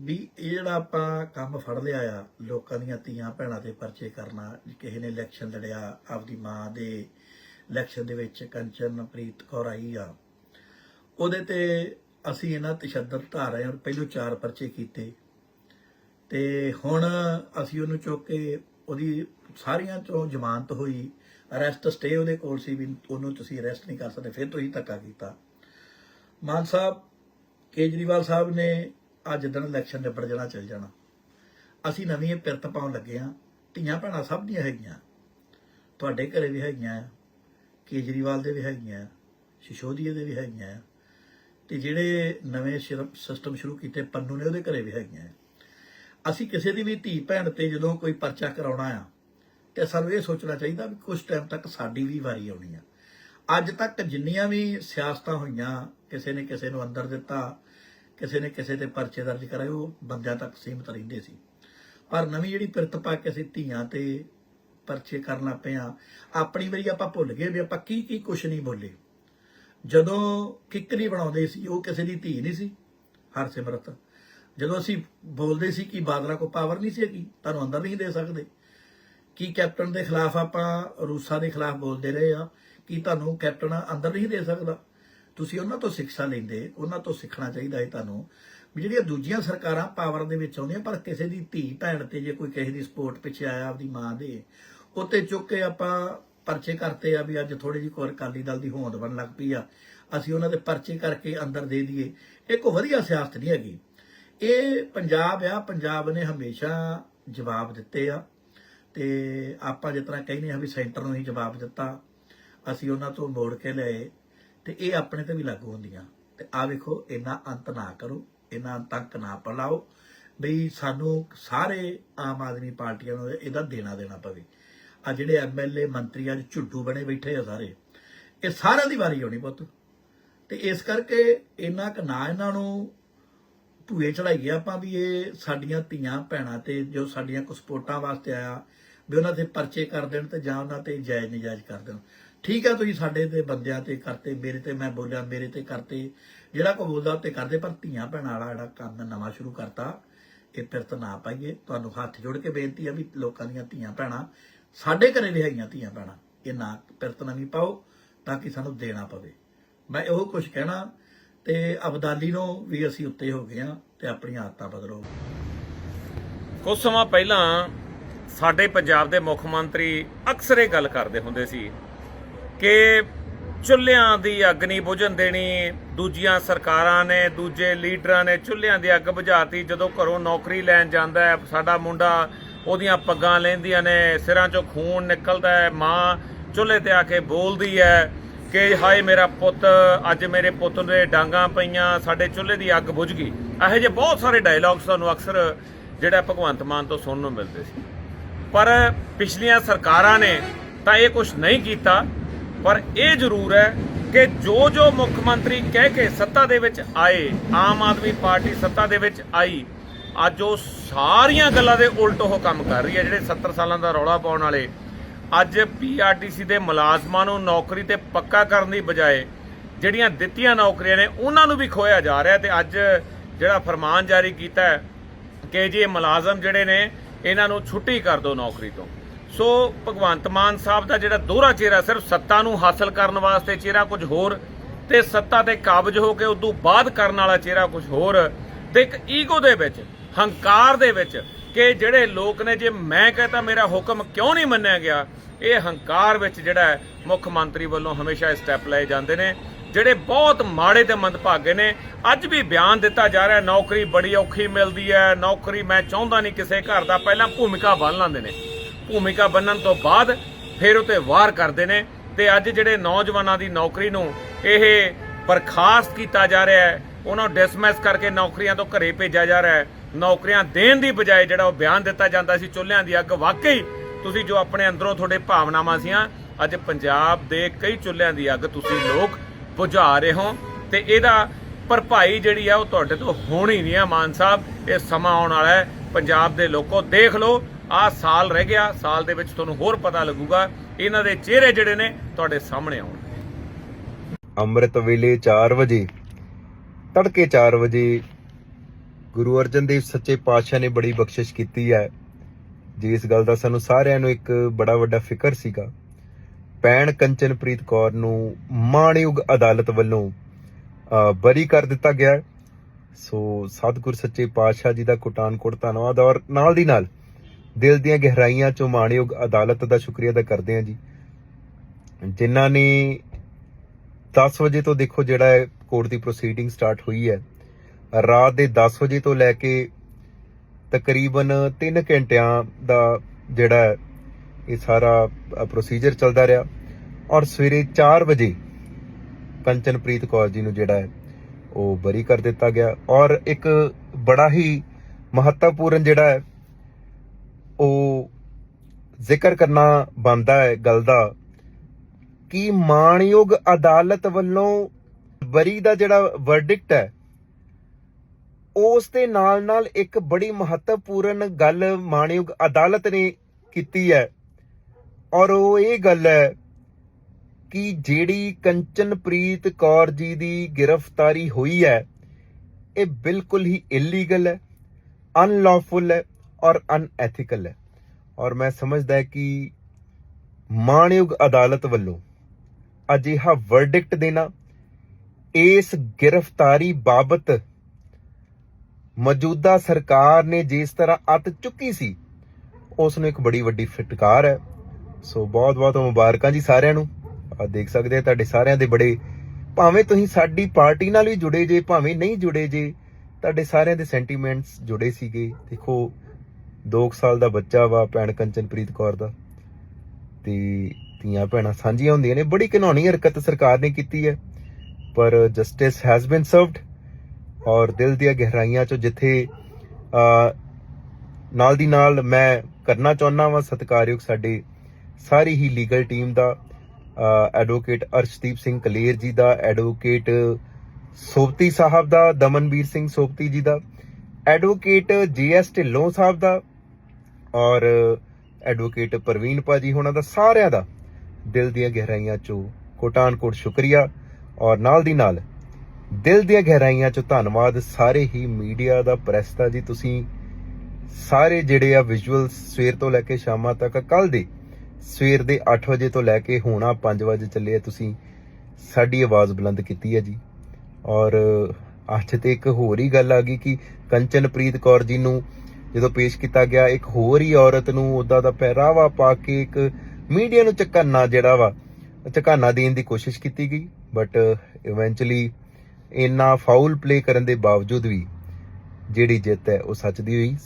ਵੀ ਇਹ ਜਿਹੜਾ ਆਪਾਂ ਕੰਮ ਫੜ ਲਿਆ ਆ, ਲੋਕਾਂ ਦੀਆਂ ਧੀਆਂ ਭੈਣਾਂ 'ਤੇ ਪਰਚੇ ਕਰਨਾ, ਕਿਸੇ ਨੇ ਇਲੈਕਸ਼ਨ ਲੜਿਆ, ਆਪਦੀ ਮਾਂ ਦੇ ਇਲੈਕਸ਼ਨ ਦੇ ਵਿੱਚ ਕੰਚਨਪ੍ਰੀਤ ਕੌਰ ਆਈ ਆ, ਉਹਦੇ ਤੇ ਅਸੀਂ ਇਹਨਾਂ ਤਸ਼ੱਦਦ ਧਾਰ ਰਹੇ ਹਾਂ, ਪਹਿਲੋਂ ਚਾਰ ਪਰਚੇ ਕੀਤੇ। ਤੇ ਹੁਣ ਅਸੀਂ ਉਹਨੂੰ ਚੁੱਕ ਕੇ ਉਹਦੀ ਸਾਰੀਆਂ ਚੋਂ ਜ਼ਮਾਨਤ ਹੋਈ ਅਰੈਸਟ ਸਟੇ ਉਹਦੇ ਕੋਲ ਸੀ ਵੀ ਉਹਨੂੰ ਤੁਸੀਂ ਅਰੈਸਟ ਨਹੀਂ ਕਰ ਸਕਦੇ, ਫਿਰ ਤੁਸੀਂ ਧੱਕਾ ਕੀਤਾ। ਮਾਨ ਸਾਹਿਬ ਕੇਜਰੀਵਾਲ ਸਾਹਿਬ ਨੇ ਅੱਜ ਦਿਨ ਇਲੈਕਸ਼ਨ ਨਿਬੜ ਜਾਣਾ, ਚੱਲ ਜਾਣਾ। ਅਸੀਂ ਨਵੀਂ ਪਿਰਤ ਪਾਉਣ ਲੱਗੇ ਆ ਧੀਆਂ ਭੈਣਾਂ ਸਭ ਦੀਆਂ ਹੈਗੀਆਂ। ਤੁਹਾਡੇ ਘਰੇ ਵੀ ਹੈਗੀਆਂ ਆ, ਕੇਜਰੀਵਾਲ ਦੇ ਵੀ ਹੈਗੀਆਂ ਆ ਦੇ ਵੀ ਹੈਗੀਆਂ ਆ। ਤੇ ਜਿਹੜੇ ਨਵੇਂ ਸਿਸਟਮ ਸ਼ੁਰੂ ਕੀਤੇ, ਪੰਨੂ ਨੇ ਉਹਦੇ ਘਰੇ ਵੀ ਹੈਗੀਆਂ ਅਸੀਂ ਕਿਸੇ ਦੀ ਵੀ ਧੀ ਭੈਣ ਤੇ ਜਦੋਂ ਕੋਈ ਪਰਚਾ ਕਰਾਉਣਾ ਆ, ਤੇ ਸਾਨੂੰ ਇਹ ਸੋਚਣਾ ਚਾਹੀਦਾ ਵੀ ਕੁਝ ਟਾਈਮ ਤੱਕ ਸਾਡੀ ਵੀ ਵਾਰੀ ਆਉਣੀ ਆ। ਅੱਜ ਤੱਕ ਜਿੰਨੀਆਂ ਵੀ ਸਿਆਸਤਾਂ ਹੋਈਆਂ, ਕਿਸੇ ਨੇ ਕਿਸੇ ਨੂੰ ਅੰਦਰ ਦਿੱਤਾ ਕਿਸੇ ਨੇ ਕਿਸੇ ਤੇ ਪਰਚੇ ਦਰਜ ਕਰਾਏ, ਉਹ ਬੰਦਿਆਂ ਤੱਕ ਸੀਮਤ ਰਹਿੰਦੇ ਸੀ। ਪਰ ਨਵੀਂ ਜਿਹੜੀ ਪਿਰਤ ਪਾ ਕੇ ਅਸੀਂ ਧੀਆਂ ਤੇ ਪਰਚੇ ਕਰਨ ਲੱਗ ਪਏ ਆ ਆਪਣੀ ਵਾਰੀ ਆਪਾਂ ਭੁੱਲ ਗਏ ਵੀ ਆਪਾਂ ਕੀ ਕੀ ਕੁਛ ਨਹੀਂ ਬੋਲੇ। ਜਦੋਂ ਕਿੱਕਰੀ ਬਣਾਉਂਦੇ ਸੀ, ਉਹ ਕਿਸੇ ਦੀ ਧੀ ਨਹੀਂ ਸੀ, ਹਰਸਿਮਰਤ। ਜਦੋਂ ਅਸੀਂ ਬੋਲਦੇ ਸੀ ਕਿ ਬਾਦਰਾ ਕੋ ਪਾਵਰ ਨਹੀਂ ਸੀ ਹੈਗੀ, ਤੁਹਾਨੂੰ ਅੰਦਰ ਨਹੀਂ ਦੇ ਸਕਦੇ। ਕੀ ਕੈਪਟਨ ਦੇ ਖਿਲਾਫ ਆਪਾਂ ਰੂਸਾ ਦੇ ਖਿਲਾਫ ਬੋਲਦੇ ਰਹੇ ਆ, ਕਿ ਤੁਹਾਨੂੰ ਕੈਪਟਨ ਅੰਦਰ ਨਹੀਂ ਦੇ ਸਕਦਾ। ਤੁਸੀਂ ਉਹਨਾਂ ਤੋਂ ਸਿੱਖਿਆ ਲੈਂਦੇ, ਉਹਨਾਂ ਤੋਂ ਸਿੱਖਣਾ ਚਾਹੀਦਾ ਹੈ ਤੁਹਾਨੂੰ। ਵੀ ਜਿਹੜੀਆਂ ਦੂਜੀਆਂ ਸਰਕਾਰਾਂ ਪਾਵਰ ਦੇ ਵਿੱਚ ਆਉਂਦੀਆਂ, ਪਰ ਕਿਸੇ ਦੀ ਧੀ ਭੈਣ ਤੇ ਜੇ ਕੋਈ ਕਿਸੇ ਦੀ ਸਪੋਰਟ ਪਿੱਛੇ ਆਇਆ ਆਪਦੀ ਮਾਂ ਦੇ, ਉੱਤੇ ਚੁੱਕ ਕੇ ਆਪਾਂ ਪਰਚੇ ਕਰਤੇ ਆ ਵੀ ਅੱਜ ਥੋੜੀ ਜਿਹੀ ਕੋਰ ਕਾਲੀ ਦਲ ਦੀ ਹੋਂਦ ਬਣ ਲੱਗ ਪਈ ਆ, ਅਸੀਂ ਉਹਨਾਂ ਦੇ ਪਰਚੇ ਕਰਕੇ ਅੰਦਰ ਦੇ ਦਈਏ। ਇਹ ਕੋਈ ਵਧੀਆ ਸਿਆਸਤ ਨਹੀਂ ਹੈਗੀ। ਇਹ ਪੰਜਾਬ ਆ, ਪੰਜਾਬ ਨੇ ਹਮੇਸ਼ਾ ਜਵਾਬ ਦਿੱਤੇ ਆ, ਤੇ ਆਪਾਂ ਜਿਸ ਤਰ੍ਹਾਂ ਕਹਿੰਦੇ ਆ ਵੀ ਸੈਂਟਰ ਨੂੰ ਹੀ ਜਵਾਬ ਦਿੱਤਾ। ਅਸੀਂ ਉਹਨਾਂ ਤੋਂ ਮੋੜ ਕੇ ਲਏ। ਤੇ ਇਹ ਆਪਣੇ ਤੇ ਵੀ ਲਾਗੂ ਹੁੰਦੀਆਂ। ਤੇ ਆ ਵੇਖੋ ਇਹਨਾਂ ਅੰਤ ਨਾ ਕਰੋ ਇਹਨਾਂ ਤੱਕ ਨਾ ਪਲਾਓ ਬਈ ਸਾਨੂੰ ਸਾਰੇ ਆਮ ਆਦਮੀ ਪਾਰਟੀਆਂ ਨੂੰ ਇਹਦਾ ਦੇਣਾ ਦੇਣਾ ਪਵੇ। ਆ ਜਿਹੜੇ ਐਮਐਲਏ ਮੰਤਰੀ ਅੱਜ ਝੁੱਡੂ ਬਣੇ ਬੈਠੇ ਆ ਸਾਰੇ, ਇਹ ਸਾਰਿਆਂ ਦੀ ਵਾਰੀ ਆਉਣੀ ਪੁੱਤ। ਤੇ ਇਸ ਕਰਕੇ ਇਹਨਾਂ ਕੁ ਨਾ ਇਹਨਾਂ ਨੂੰ ਭੂਏ ਚੜਾਈਏ ਆਪਾਂ ਵੀ ਇਹ ਸਾਡੀਆਂ ਧੀਆਂ ਭੈਣਾਂ ਤੇ ਜੋ ਸਾਡੀਆਂ ਕੁਸਪੋਟਾਂ ਵਾਸਤੇ ਆਇਆ, ਵੀ ਉਹਨਾਂ ਤੇ ਪਰਚੇ ਕਰ ਦੇਣ ਤੇ ਜਾਂ ਉਹਨਾਂ ਤੇ ਜਾਇਜ਼ ਨਜਾਇਜ਼ ਕਰ ਦੇਣ। ਠੀਕ ਹੈ ਤੁਸੀਂ ਸਾਡੇ ਤੇ ਬੰਦਿਆਂ ਤੇ ਕਰਤੇ, ਮੇਰੇ ਤੇ ਮੈਂ ਬੋਲਿਆ, ਮੇਰੇ ਤੇ ਕਰਤੇ। ਜਿਹੜਾ ਕੋ ਬੋਲਦਾ ਤੇ ਕਰਦੇ, ਪਰ ਧੀਆਂ ਭੈਣਾਂ ਵਾਲਾ ਜਿਹੜਾ ਕੰਮ ਨਵਾਂ ਸ਼ੁਰੂ ਕਰਤਾ, ਇਹ ਪਿਰਤ ਨਾ ਪਾਈਏ। ਤੁਹਾਨੂੰ ਹੱਥ ਜੋੜ ਕੇ ਬੇਨਤੀ ਆ ਵੀ ਲੋਕਾਂ ਦੀਆਂ ਧੀਆਂ ਭੈਣਾਂ, ਸਾਡੇ ਘਰੇ ਵੀ ਧੀਆਂ ਭੈਣਾਂ, ਇਹ ਨਾ ਪਿਰਤ ਨਵੀਂ ਪਾਓ, ਤਾਂ ਕਿ ਸਾਨੂੰ ਦੇਣਾ ਪਵੇ। ਮੈਂ ਇਹੋ ਕੁਝ ਕਹਿਣਾ ਤੇ ਅਬਦਾਲੀ ਨੂੰ ਵੀ ਅਸੀਂ ਉੱਤੇ ਹੋ ਗਏ ਆ ਤੇ ਆਪਣੀਆਂ ਆਦਤਾਂ ਬਦਲੋ। ਕੁਝ ਸਮਾਂ ਪਹਿਲਾਂ ਸਾਡੇ ਪੰਜਾਬ ਦੇ ਮੁੱਖ ਮੰਤਰੀ ਅਕਸਰ ਇਹ ਗੱਲ ਕਰਦੇ ਹੁੰਦੇ ਸੀ ਕਿ ਚੁੱਲ੍ਹਿਆਂ ਦੀ ਅੱਗ ਨਹੀਂ ਬੁਝਣ ਦੇਣੀ, ਦੂਜੀਆਂ ਸਰਕਾਰਾਂ ਨੇ, ਦੂਜੇ ਲੀਡਰਾਂ ਨੇ ਚੁੱਲ੍ਹਿਆਂ ਦੀ ਅੱਗ ਬੁਝਾਤੀ, ਜਦੋਂ ਘਰੋਂ ਨੌਕਰੀ ਲੈਣ ਜਾਂਦਾ ਹੈ, ਸਾਡਾ ਮੁੰਡਾ ਉਹਦੀਆਂ ਪੱਗਾਂ ਲੈਂਦੀਆਂ ਨੇ, ਸਿਰਾਂ 'ਚੋਂ ਖੂਨ ਨਿਕਲਦਾ ਹੈ, ਮਾਂ ਚੁੱਲ੍ਹੇ ਤੇ ਆ ਕੇ ਬੋਲਦੀ ਹੈ ਕਿ ਹਾਏ ਮੇਰਾ ਪੁੱਤ, ਅੱਜ ਮੇਰੇ ਪੁੱਤ ਦੇ ਡਾਂਗਾ ਪਈਆਂ, ਸਾਡੇ ਚੁੱਲ੍ਹੇ ਦੀ ਅੱਗ ਬੁਝ ਗਈ। ਇਹੋ ਜਿਹੇ ਬਹੁਤ ਸਾਰੇ ਡਾਇਲੌਗਸ ਤੁਹਾਨੂੰ ਅਕਸਰ ਜਿਹੜਾ ਭਗਵੰਤ ਮਾਨ ਤੋਂ ਸੁਣਨ ਨੂੰ ਮਿਲਦੇ ਸੀ। ਪਰ ਪਿਛਲੀਆਂ ਸਰਕਾਰਾਂ ਨੇ ਤਾਂ ਇਹ ਕੁਝ ਨਹੀਂ ਕੀਤਾ। ਪਰ ਇਹ ਜ਼ਰੂਰ ਹੈ ਕਿ ਜੋ ਜੋ ਮੁੱਖ ਮੰਤਰੀ ਕਹਿ ਕੇ ਸੱਤਾ ਦੇ ਵਿੱਚ ਆਏ, ਆਮ ਆਦਮੀ ਪਾਰਟੀ ਸੱਤਾ ਦੇ ਵਿੱਚ ਆਈ, ਅੱਜ ਉਹ ਸਾਰੀਆਂ ਗੱਲਾਂ ਦੇ ਉਲਟ ਉਹ ਕੰਮ ਕਰ ਰਹੀ ਹੈ, ਜਿਹੜੇ 70 ਸਾਲਾਂ ਦਾ ਰੌਲਾ ਪਾਉਣ ਵਾਲੇ। ਅੱਜ ਪੀਆਰਟੀਸੀ ਦੇ ਮੁਲਾਜ਼ਮਾਂ ਨੂੰ ਨੌਕਰੀ ਤੇ ਪੱਕਾ ਕਰਨ ਦੀ ਬਜਾਏ ਜਿਹੜੀਆਂ ਦਿੱਤੀਆਂ ਨੌਕਰੀਆਂ ਨੇ, ਉਹਨਾਂ ਨੂੰ ਵੀ ਖੋਇਆ ਜਾ ਰਿਹਾ ਤੇ ਅੱਜ ਜਿਹੜਾ ਫਰਮਾਨ ਜਾਰੀ ਕੀਤਾ ਹੈ ਕਿ ਜੇ ਮੁਲਾਜ਼ਮ ਜਿਹੜੇ ਨੇ, ਇਹਨਾਂ ਨੂੰ ਛੁੱਟੀ ਕਰ ਦਿਓ ਨੌਕਰੀ ਤੋਂ। ਸੋ ਭਗਵੰਤ ਮਾਨ ਸਾਹਿਬ ਦਾ ਜਿਹੜਾ ਦੋਹਰਾ ਚਿਹਰਾ ਸਿਰਫ ਸੱਤਾ ਨੂੰ ਹਾਸਲ ਕਰਨ ਵਾਸਤੇ ਚਿਹਰਾ ਕੁਝ ਹੋਰ ਤੇ ਸੱਤਾ ਤੇ ਕਾਬਜ ਹੋ ਕੇ ਉਦੋਂ ਬਾਅਦ ਕਰਨ ਵਾਲਾ ਚਿਹਰਾ ਕੁਝ ਹੋਰ ਤੇ ਇੱਕ ਈਗੋ ਦੇ ਵਿੱਚ, ਹੰਕਾਰ ਦੇ ਵਿੱਚ ਕਿ ਜਿਹੜੇ ਲੋਕ ਨੇ ਜੇ ਮੈਂ ਕਹਤਾ ਮੇਰਾ ਹੁਕਮ ਕਿਉਂ ਨਹੀਂ ਮੰਨਿਆ ਗਿਆ, ਇਹ ਹੰਕਾਰ ਵਿੱਚ ਜਿਹੜਾ ਮੁੱਖ ਮੰਤਰੀ ਵੱਲੋਂ ਹਮੇਸ਼ਾ ਸਟੈਪ ਲਏ ਜਾਂਦੇ ਨੇ, ਜਿਹੜੇ ਬਹੁਤ ਮਾੜੇ ਤੇ ਮੰਦਭਾਗੇ ਨੇ। ਅੱਜ ਵੀ ਬਿਆਨ ਦਿੱਤਾ ਜਾ ਰਿਹਾ, ਨੌਕਰੀ ਬੜੀ ਔਖੀ ਮਿਲਦੀ ਹੈ, ਨੌਕਰੀ ਮੈਂ ਚਾਹੁੰਦਾ ਨਹੀਂ ਕਿਸੇ ਘਰ ਦਾ, ਪਹਿਲਾਂ ਭੂਮਿਕਾ ਬੰਨ ਲੈਂਦੇ ਨੇ। ਭੂਮਿਕਾ ਬੰਨਣ ਤੋਂ ਬਾਅਦ ਫਿਰ ਉਤੇ ਵਾਰ ਕਰਦੇ ਨੇ ਤੇ ਅੱਜ ਜਿਹੜੇ ਨੌਜਵਾਨਾਂ ਦੀ ਨੌਕਰੀ ਨੂੰ ਇਹ ਬਰਖਾਸਤ ਕੀਤਾ ਜਾ ਰਿਹਾ ਹੈ, ਉਹਨਾਂ ਨੂੰ ਡਿਸਮਿਸ ਕਰਕੇ ਨੌਕਰੀਆਂ ਤੋਂ ਘਰੇ ਭੇਜਿਆ ਜਾ ਰਿਹਾ ਹੈ। ਨੌਕਰੀਆਂ ਦੇਣ ਦੀ ਬਜਾਏ ਜਿਹੜਾ ਉਹ ਬਿਆਨ ਦਿੱਤਾ ਜਾਂਦਾ ਸੀ ਚੁੱਲ੍ਹਿਆਂ ਦੀ ਅੱਗ, ਵਾਕਈ ਤੁਸੀਂ ਜੋ ਆਪਣੇ ਅੰਦਰੋਂ ਤੁਹਾਡੇ ਭਾਵਨਾਵਾਂ ਸੀਆਂ, ਅੱਜ ਪੰਜਾਬ ਦੇ ਕਈ ਚੁੱਲ੍ਹਿਆਂ ਦੀ ਅੱਗ ਤੁਸੀਂ ਲੋਕ ਬੁਝਾ ਰਹੇ ਹੋ ਤੇ ਇਹਦਾ ਭਰਪਾਈ ਜਿਹੜੀ ਆ ਉਹ ਤੁਹਾਡੇ ਤੋਂ ਹੋਣੀ ਨਹੀਂ ਆ। ਮਾਨ ਸਾਹਿਬ, ਇਹ ਸਮਾਂ ਆਉਣ ਵਾਲਾ ਹੈ। ਪੰਜਾਬ ਦੇ ਲੋਕੋ ਦੇਖ ਲਓ ਆਹ ਸਾਲ ਰਹਿ ਗਿਆ, ਸਾਲ ਦੇ ਵਿੱਚ ਤੁਹਾਨੂੰ ਹੋਰ ਪਤਾ ਲੱਗੂਗਾ, ਇਹਨਾਂ ਦੇ ਚਿਹਰੇ ਜਿਹੜੇ ਨੇ ਤੁਹਾਡੇ ਸਾਹਮਣੇ ਆਉਣਗੇ ਅੰਮ੍ਰਿਤ ਵੇਲੇ 4 ਵਜੇ, ਤੜਕੇ 4 ਵਜੇ, ਗੁਰੂ ਅਰਜਨ ਦੇਵ ਸੱਚੇ ਪਾਤਸ਼ਾਹ ਨੇ ਬੜੀ ਬਖਸ਼ਿਸ਼ ਕੀਤੀ ਹੈ। ਜਿਸ ਗੱਲ ਦਾ ਸਾਨੂੰ ਸਾਰਿਆਂ ਨੂੰ ਇੱਕ ਬੜਾ ਵੱਡਾ ਫਿਕਰ ਸੀਗਾ। ਪੈਣ ਕੰਚਨਪ੍ਰੀਤ ਕੌਰ ਨੂੰ ਮਾਣਯੋਗ ਅਦਾਲਤ ਵੱਲੋਂ ਬਰੀ ਕਰ ਦਿੱਤਾ ਗਿਆ। ਸੋ ਸਤਿਗੁਰ ਸੱਚੇ ਪਾਤਸ਼ਾਹ ਜੀ ਦਾ ਕੋਟਾਨ-ਕੋਟ ਧੰਨਵਾਦ ਔਰ ਨਾਲ ਦੀ ਨਾਲ ਦਿਲ ਦੀਆਂ ਗਹਿਰਾਈਆਂ ਚੋਂ ਮਾਣਯੋਗ ਅਦਾਲਤ ਦਾ ਸ਼ੁਕਰੀਆ ਅਦਾ ਕਰਦੇ ਹਾਂ ਜੀ। ਜਿਨ੍ਹਾਂ ਨੇ 10 ਵਜੇ ਤੋਂ ਦੇਖੋ ਜਿਹੜਾ ਹੈ ਕੋਰਟ ਦੀ ਪ੍ਰੋਸੀਡਿੰਗ ਸਟਾਰਟ ਹੋਈ ਹੈ। ਰਾਤ ਦੇ 10 ਵਜੇ ਤੋਂ ਲੈ ਕੇ ਤਕਰੀਬਨ 3 ਘੰਟਿਆਂ ਦਾ ਜਿਹੜਾ ਹੈ, ਇਹ ਸਾਰਾ ਪ੍ਰੋਸੀਜਰ ਚੱਲਦਾ ਰਿਹਾ। ਔਰ ਸਵੇਰੇ 4 ਵਜੇ ਕੰਚਨਪ੍ਰੀਤ ਕੌਰ ਜੀ ਨੂੰ ਜਿਹੜਾ ਹੈ, ਉਹ ਬਰੀ ਕਰ ਦਿੱਤਾ ਗਿਆ। ਔਰ ਇੱਕ ਬੜਾ ਹੀ ਮਹੱਤਵਪੂਰਨ ਜਿਹੜਾ ਹੈ ਜ਼ਿਕਰ ਕਰਨਾ ਬਣਦਾ ਹੈ ਗੱਲ ਦਾ ਕਿ ਮਾਣਯੋਗ ਅਦਾਲਤ ਵੱਲੋਂ ਬਰੀ ਦਾ ਜਿਹੜਾ ਵਰਡਿਕਟ ਹੈ, ਉਸ ਦੇ ਨਾਲ ਨਾਲ ਇੱਕ ਬੜੀ ਮਹੱਤਵਪੂਰਨ ਗੱਲ ਮਾਣਯੋਗ ਅਦਾਲਤ ਨੇ ਕੀਤੀ ਹੈ ਔਰ ਉਹ ਇਹ ਗੱਲ ਹੈ ਕਿ ਜਿਹੜੀ ਕੰਚਨਪ੍ਰੀਤ ਕੌਰ ਜੀ ਦੀ ਗ੍ਰਿਫਤਾਰੀ ਹੋਈ ਹੈ, ਇਹ ਬਿਲਕੁਲ ਹੀ ਇਲੀਗਲ ਹੈ ਅਨਲੌਫੁਲ ਹੈ ਔਰ ਅਨਐਥੀਕਲ ਹੈ। ਔਰ ਮੈਂ ਸਮਝਦਾ ਕਿ ਮਾਣਯੋਗ ਅਦਾਲਤ ਵੱਲੋਂ ਅਜਿਹਾ ਵਰਡਿਕਟ ਦੇਣਾ, ਇਸ ਗ੍ਰਿਫਤਾਰੀ ਬਾਬਤ ਮੌਜੂਦਾ ਸਰਕਾਰ ਨੇ ਜਿਸ ਤਰ੍ਹਾਂ ਅੱਤ ਚੁੱਕੀ ਸੀ ਉਸ ਨੂੰ ਇੱਕ ਬੜੀ ਵੱਡੀ ਫਟਕਾਰ ਹੈ। ਸੋ ਬਹੁਤ ਬਹੁਤ ਮੁਬਾਰਕਾਂ ਜੀ ਸਾਰਿਆਂ ਨੂੰ। ਆ ਦੇਖ ਸਕਦੇ ਆ ਤੁਹਾਡੇ ਸਾਰਿਆਂ ਦੇ ਬੜੇ, ਭਾਵੇਂ ਤੁਸੀਂ ਸਾਡੀ ਪਾਰਟੀ ਨਾਲ ਵੀ ਜੁੜੇ ਜੇ, ਭਾਵੇਂ ਨਹੀਂ ਜੁੜੇ ਜੇ, ਤੁਹਾਡੇ ਸਾਰਿਆਂ ਦੇ ਸੈਂਟੀਮੈਂਟਸ ਜੁੜੇ ਸੀਗੇ। ਦੇਖੋ 2 ਸਾਲ ਦਾ ਬੱਚਾ ਵਾ ਭੈਣ ਕੰਚਨਪ੍ਰੀਤ ਕੌਰ ਦਾ। ਤੇ ਧੀਆਂ ਭੈਣਾਂ ਸਾਂਝੀਆਂ ਹੁੰਦੀਆਂ ਨੇ। ਬੜੀ ਘਿਨੌਣੀ ਹਰਕਤ ਸਰਕਾਰ ਨੇ ਕੀਤੀ ਹੈ। ਪਰ ਜਸਟਿਸ ਹੈਜ਼ ਬੀਨ ਸਰਵਡ ਔਰ ਦਿਲ ਦੀਆਂ ਗਹਿਰਾਈਆਂ ਚੋਂ ਜਿੱਥੇ ਨਾਲ ਦੀ ਨਾਲ ਮੈਂ ਕਰਨਾ ਚਾਹੁੰਦਾ ਵਾਂ ਸਤਿਕਾਰਯੋਗ ਸਾਡੇ ਸਾਰੀ ਹੀ ਲੀਗਲ ਟੀਮ ਦਾ ਐਡਵੋਕੇਟ ਅਰਸ਼ਦੀਪ ਸਿੰਘ ਕਲੇਰ ਜੀ ਦਾ ਐਡਵੋਕੇਟ ਸੋਪਤੀ ਸਾਹਿਬ ਦਾ, ਦਮਨਵੀਰ ਸਿੰਘ ਸੋਪਤੀ ਜੀ ਦਾ ਐਡਵੋਕੇਟ ਜੀਐਸ ਢਿੱਲੋਂ ਸਾਹਿਬ ਦਾ ਔਰ ਐਡਵੋਕੇਟ ਪ੍ਰਵੀਨ ਭਾਜੀ ਹੋਣਾ ਦਾ ਸਾਰਿਆਂ ਦਾ ਦਿਲ ਦੀਆਂ ਗਹਿਰਾਈਆਂ ਚੋਂ ਕੋਟਾਨ-ਕੋਟ ਸ਼ੁਕਰੀਆ ਔਰ ਨਾਲ ਦੀ ਨਾਲ ਦਿਲ ਦੀਆਂ ਗਹਿਰਾਈਆਂ ਚੋਂ ਧੰਨਵਾਦ ਸਾਰੇ ਹੀ ਮੀਡੀਆ ਦਾ, ਪ੍ਰੈਸ ਦਾ ਜੀ ਤੁਸੀਂ ਸਾਰੇ ਜਿਹੜੇ ਆ ਵਿਜ਼ੂਅਲ ਸਵੇਰ ਤੋਂ ਲੈ ਕੇ ਸ਼ਾਮਾਂ ਤੱਕ ਕੱਲ ਦੇ ਸਵੇਰ ਦੇ 8 ਵਜੇ ਤੋਂ ਲੈ ਕੇ ਹੋਣਾ ਆ 5 ਵਜੇ ਚੱਲੇ ਆ ਤੁਸੀਂ, ਸਾਡੀ ਆਵਾਜ਼ ਬੁਲੰਦ ਕੀਤੀ ਹੈ ਜੀ। ਔਰ ਅੱਜ ਤੇ ਇੱਕ ਹੋਰ ਹੀ ਗੱਲ ਆ ਗਈ ਕਿ ਕੰਚਨਪ੍ਰੀਤ ਕੌਰ ਜੀ ਨੂੰ ਜਦੋਂ ਪੇਸ਼ ਕੀਤਾ ਗਿਆ, ਇੱਕ ਹੋਰ ਹੀ ਔਰਤ ਨੂੰ ਉਹਦਾ ਦਾ ਪਹਿਰਾਵਾ ਪਾ ਕੇ ਇੱਕ ਮੀਡੀਆ ਨੂੰ ਝਕਾਨਾ ਜਿਹੜਾ ਵਾ, ਝਕਾਨਾ ਦੇਣ ਦੀ ਕੋਸ਼ਿਸ਼ ਕੀਤੀ ਗਈ ਬਟ ਇਵੈਂਚੁਅਲੀ ਇੰਨਾ ਫਾਉਲ ਪਲੇ ਕਰਨ ਦੇ ਬਾਵਜੂਦ ਵੀ ਜਿਹੜੀ ਜਿੱਤ ਹੈ ਉਹ ਸੱਚ ਦੀ ਹੋਈ।